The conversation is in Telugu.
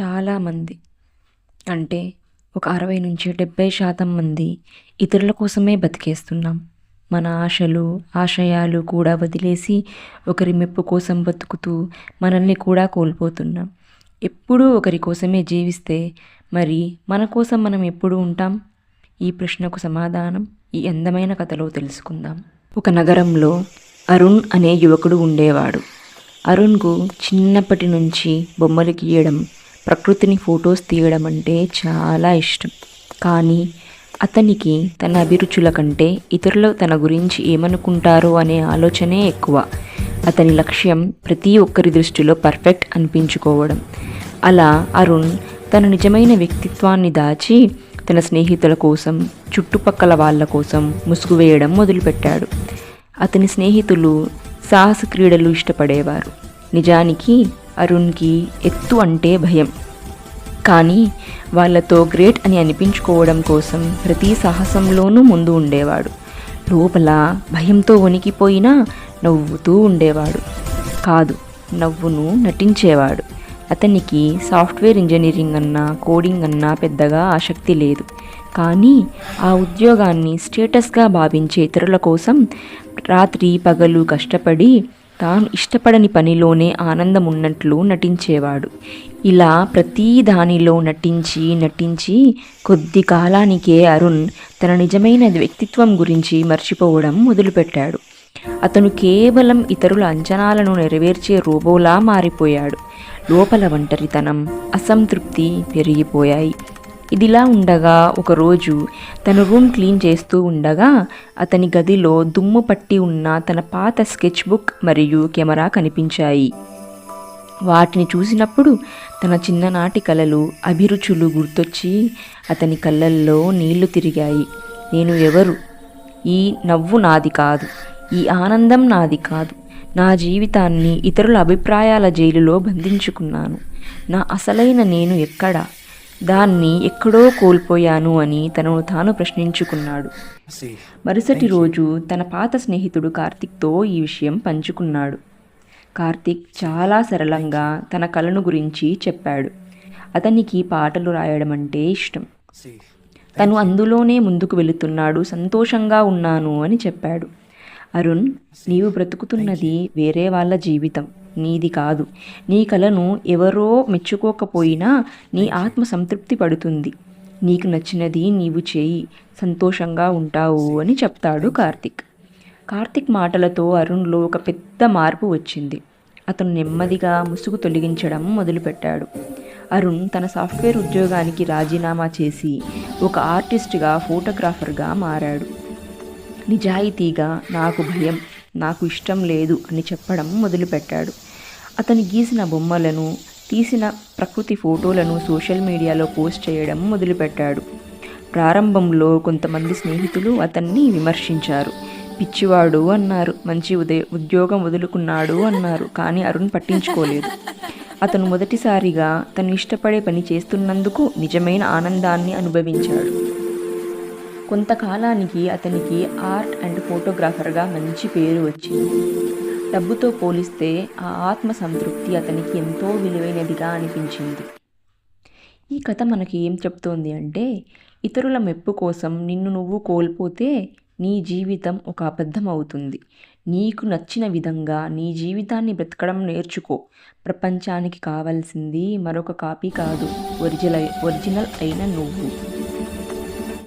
చాలామంది అంటే ఒక అరవై నుంచి డెబ్భై శాతం మంది ఇతరుల కోసమే బతికేస్తున్నాం. మన ఆశలు ఆశయాలు కూడా వదిలేసి ఒకరి మెప్పు కోసం బతుకుతూ మనల్ని కూడా కోల్పోతున్నాం. ఎప్పుడూ ఒకరి కోసమే జీవిస్తే మరి మన కోసం మనం ఎప్పుడు ఉంటాం? ఈ ప్రశ్నకు సమాధానం ఈ అందమైన కథలో తెలుసుకుందాం. ఒక నగరంలో అరుణ్ అనే యువకుడు ఉండేవాడు. అరుణ్కు చిన్నప్పటి నుంచి బొమ్మలు గీయడం ప్రకృతిని ఫొటోస్ తీయడం అంటే చాలా ఇష్టం. కానీ అతనికి తన అభిరుచుల కంటే ఇతరులు తన గురించి ఏమనుకుంటారో అనే ఆలోచనే ఎక్కువ. అతని లక్ష్యం ప్రతి ఒక్కరి దృష్టిలో పర్ఫెక్ట్ అనిపించుకోవడం. అలా అరుణ్ తన నిజమైన వ్యక్తిత్వాన్ని దాచి తన స్నేహితుల కోసం చుట్టుపక్కల వాళ్ళ కోసం ముసుగు వేయడం మొదలుపెట్టాడు. అతని స్నేహితులు సాహస క్రీడలు ఇష్టపడేవారు. నిజానికి అరుణ్కి ఎత్తు అంటే భయం. కానీ వాళ్ళతో గ్రేట్ అని అనిపించుకోవడం కోసం ప్రతి సాహసంలోనూ ముందు ఉండేవాడు. లోపల భయంతో వణికిపోయినా నవ్వుతూ ఉండేవాడు. కాదు నవ్వును నటించేవాడు. అతనికి సాఫ్ట్వేర్ ఇంజనీరింగ్ అన్నా కోడింగ్ అన్నా పెద్దగా ఆసక్తి లేదు. కానీ ఆ ఉద్యోగాన్ని స్టేటస్గా భావించే ఇతరుల కోసం రాత్రి పగలు కష్టపడి తాను ఇష్టపడని పనిలోనే ఆనందం ఉన్నట్లు నటించేవాడు. ఇలా ప్రతి దానిలో నటించి నటించి కొద్ది కాలానికే అరుణ్ తన నిజమైన వ్యక్తిత్వం గురించి మర్చిపోవడం మొదలుపెట్టాడు. అతను కేవలం ఇతరుల అంచనాలను నెరవేర్చే రోబోలా మారిపోయాడు. లోపల ఒంటరితనం అసంతృప్తి పెరిగిపోయాయి. ఇదిలా ఉండగా ఒకరోజు తన రూమ్ క్లీన్ చేస్తూ ఉండగా అతని గదిలో దుమ్ము పట్టి ఉన్న తన పాత స్కెచ్ బుక్ మరియు కెమెరా కనిపించాయి. వాటిని చూసినప్పుడు తన చిన్ననాటి కలలు అభిరుచులు గుర్తొచ్చి అతని కళ్ళల్లో నీళ్ళు తిరిగాయి. నేను ఎవరు? ఈ నవ్వు నాది కాదు. ఈ ఆనందం నాది కాదు. నా జీవితాన్ని ఇతరుల అభిప్రాయాల జైలులో బంధించుకున్నాను. నా అసలైన నేను ఎక్కడా? దాన్ని ఎక్కడో కోల్పోయాను అని తనను తాను ప్రశ్నించుకున్నాడు. మరుసటి రోజు తన పాత స్నేహితుడు కార్తిక్తో ఈ విషయం పంచుకున్నాడు. కార్తిక్ చాలా సరళంగా తన కళను గురించి చెప్పాడు. అతనికి పాటలు రాయడం అంటే ఇష్టం. తను అందులోనే ముందుకు వెళుతున్నాడు సంతోషంగా ఉన్నాను అని చెప్పాడు. అరుణ్ నీవు బ్రతుకుతున్నది వేరే వాళ్ళ జీవితం. నీది కాదు. నీ కలను ఎవరో మెచ్చుకోకపోయినా నీ ఆత్మ సంతృప్తి పడుతుంది. నీకు నచ్చినది నీవు చేయి. సంతోషంగా ఉంటావు అని చెప్తాడు కార్తిక్. కార్తిక్ మాటలతో అరుణ్లో ఒక పెద్ద మార్పు వచ్చింది. అతను నెమ్మదిగా ముసుగు తొలగించడం మొదలుపెట్టాడు. అరుణ్ తన సాఫ్ట్వేర్ ఉద్యోగానికి రాజీనామా చేసి ఒక ఆర్టిస్ట్గా ఫోటోగ్రాఫర్గా మారాడు. నిజాయితీగా నాకు భయం. నాకు ఇష్టం లేదు అని చెప్పడం మొదలుపెట్టాడు. అతను గీసిన బొమ్మలను తీసిన ప్రకృతి ఫోటోలను సోషల్ మీడియాలో పోస్ట్ చేయడం మొదలుపెట్టాడు. ప్రారంభంలో కొంతమంది స్నేహితులు అతన్ని విమర్శించారు. పిచ్చివాడు అన్నారు మంచి ఉదయ ఉద్యోగం వదులుకున్నాడు అన్నారు కానీ అరుణ్ పట్టించుకోలేదు. అతను మొదటిసారిగా తను ఇష్టపడే పని చేస్తున్నందుకు నిజమైన ఆనందాన్ని అనుభవించాడు. కొంతకాలానికి అతనికి ఆర్ట్ అండ్ ఫోటోగ్రాఫర్గా మంచి పేరు వచ్చింది. డబ్బుతో పోలిస్తే ఆ ఆత్మ సంతృప్తి అతనికి ఎంతో విలువైనదిగా అనిపించింది. ఈ కథ మనకి ఏం చెప్తోంది అంటే ఇతరుల మెప్పు కోసం నిన్ను నువ్వు కోల్పోతే నీ జీవితం ఒక అబద్ధం అవుతుంది. నీకు నచ్చిన విధంగా నీ జీవితాన్ని బ్రతకడం నేర్చుకో. ప్రపంచానికి కావాల్సింది మరొక కాపీ కాదు ఒరిజినల్ ఒరిజినల్ అయిన నువ్వు.